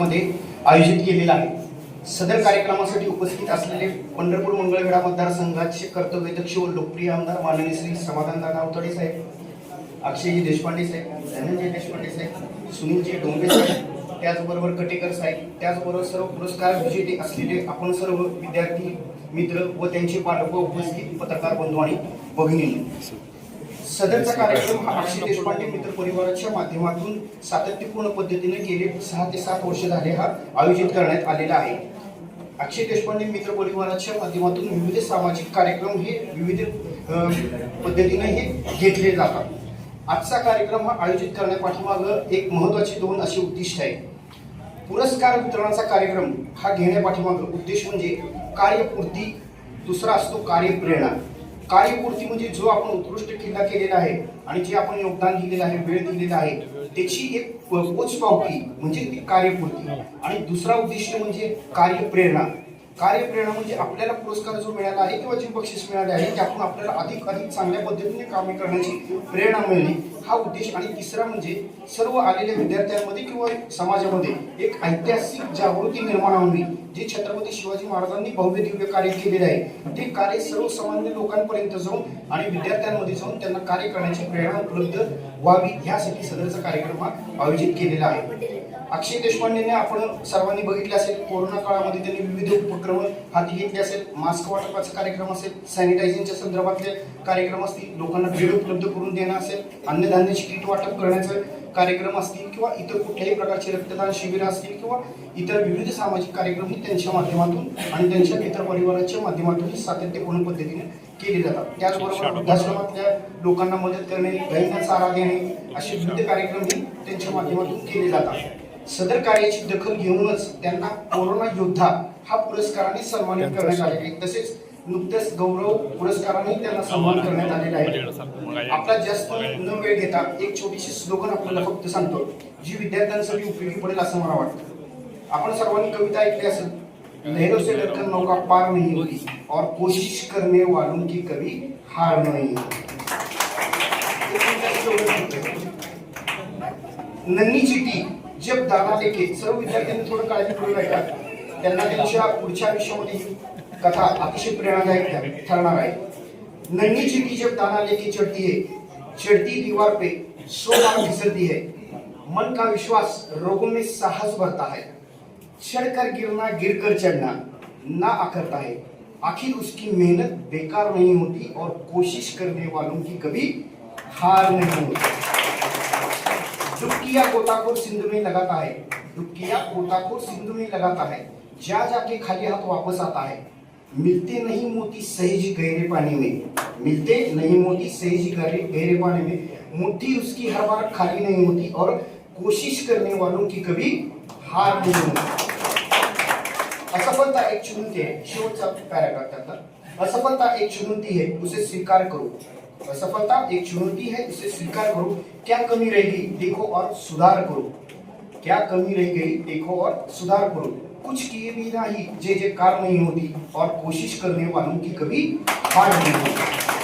मध्ये आयोजित केलेला आहे. सदर कार्यक्रमासाठी उपस्थित असलेले पंढरपूर मंगळवेढा मतदारसंघाचे कर्तव्यदक्ष व लोकप्रिय आमदार माननीय श्री समाधानदादा अवतडे साहेब अक्षयजी देशपांडे साहेब धनंजय देशपांडे साहेब सुनीलजी डोंबे साहेब त्याचबरोबर कटेकर साहेब त्याचबरोबर सर्व पुरस्कार विजेते असलेले आपण सर्व विद्यार्थी मित्र व त्यांचे पालक उपस्थित पत्रकार बंधू आणि भगिनी. सदरचा कार्यक्रम हा अक्षय देशपांडे मित्र परिवाराच्या माध्यमातून सातत्यपूर्ण पद्धतीने गेले सहा ते सात वर्ष झाले हा आयोजित करण्यात आलेला आहे. अक्षय देशपांडे मित्र परिवाराच्या माध्यमातून विविध सामाजिक कार्यक्रम हे विविध पद्धतीने हे घेतले जातात. आजचा कार्यक्रम हा आयोजित करण्यापाठीमागं एक महत्वाची दोन अशी उद्दिष्ट आहे पुरस्कार वितरणाचा कार्यक्रम हा घेण्यापाठीमागं उद्देश म्हणजे कार्यपूर्ती दुसरा असतो कार्यप्रेरणा. कार्यपूर्ती म्हणजे जो आपण उत्कृष्ट किल्ला केलेला आहे आणि जे आपण योगदान दिलेलं आहे वेळ दिलेला आहे त्याची एक पोचपावती म्हणजे ती कार्यपूर्ती. आणि दुसरा उद्दिष्ट म्हणजे कार्यप्रेरणा. कार्यप्रेरणा म्हणजे आपल्याला पुरस्कार जो मिळाला आहे किंवा जे बक्षीस मिळाले आहे त्यातून आपल्याला अधिक अधिक चांगल्या पद्धतीने कामे करण्याची प्रेरणा मिळणे हा उद्देश आणि तिसरा म्हणजे सर्व आलेल्या विद्यार्थ्यांमध्ये किंवा समाजामध्ये एक ऐतिहासिक जागृती निर्माण व्हावी जे छत्रपती शिवाजी महाराजांनी भव्य दिव्य कार्य केलेले आहे. ते कार्य सर्वसामान्य लोकांपर्यंत जाऊन आणि विद्यार्थ्यांमध्ये जाऊन त्यांना कार्य करण्याची प्रेरणा उपलब्ध व्हावी यासाठी सदरचा कार्यक्रम हा आयोजित केलेला आहे. अक्षय देशपांडेने आपण सर्वांनी बघितले असेल कोरोना काळामध्ये त्यांनी विविध उपक्रम हाती घेतले असेल मास्क वाटपाचा कार्यक्रम असेल सॅनिटायझिंगच्या संदर्भातले कार्यक्रम असतील लोकांना बेड उपलब्ध करून देणं असेल अन्नधान्याची किट वाटप करण्याचं कार्यक्रम असतील किंवा इतर कुठल्याही प्रकारचे रक्तदान शिबिरं असतील किंवा इतर विविध सामाजिक कार्यक्रम ही त्यांच्या माध्यमातून आणि त्यांच्या मित्र परिवाराच्या माध्यमातून सातत्यपूर्ण पद्धतीने केले जातात. त्याचबरोबर वृद्धाश्रमातल्या लोकांना मदत करणे गाईंना चारा देणे असे विविध कार्यक्रमही त्यांच्या माध्यमातून केले जातात. सदर कार्याची दखल घेऊनच त्यांना कोरोना योद्धा हा पुरस्काराने सन्मानित करण्यात आले आहे. तसेच नुकत्याच गौरव पुरस्काराने त्यांना सन्मान करण्यात आलेला आहे. आपला जास्त न वेळ घेता एक छोटीशी स्लोगन आपल्याला फक्त सांगतो जी विद्यार्थ्यांसाठी उपयोगी पडेल असं मला वाटतं. आपण सर्वांनी कविता ऐकली असेल लहरों से डरकर नौका पार नहीं होती और कोशिश करने वालों की कभी हार नहीं. नन्ही चिठी जब दाना लेके सर्व विद्यार्थ्यांनी थोडं काळजीपूर्वक ऐका त्यांना त्यांच्या पुढच्या आयुष्यामध्ये कथा अतिशय प्रेरणादायक ठरणार आहे. नन्ही चिठी जब दाना लेके चढ़ती है, चढ़ती दीवार पे सौ बार फिसलती है. मन का विश्वास रोगों में साहस भरता है. चढ़कर गिरना, गिरकर चढ़ना ना अकरता है. आखिर उसकी मेहनत बेकार नहीं होती और कोशिश करने वालों की कभी हार नहीं होती। डुबकिया गोताखोर सिंधु में लगाता है। डुबकिया गोताखोर सिंधु में लगाता है। जा जाके खाली हाथ वापस आता है। मिलते नहीं मोती सहज गहरे पानी में। मिलते नहीं मोती सहज गहरे गहरे पानी में। मुट्ठी उसकी हर बार खाली नहीं होती और कोशिश करने वालों की कभी हार नहीं होती। असफलता एक चुनौती है। शेवटचा पॅराग्राफ त्यातला असफलता एक चुनौती है। उसे स्वीकार करो। असफलता एक चुनौती है, इसे स्वीकार करो। क्या कमी रह गई? देखो और सुधार करो। क्या कमी रह गई? देखो और सुधार करो। कुछ किए बिना ही जे जे कार नहीं होती और कोशिश करने वालों की कभी हार नहीं होती।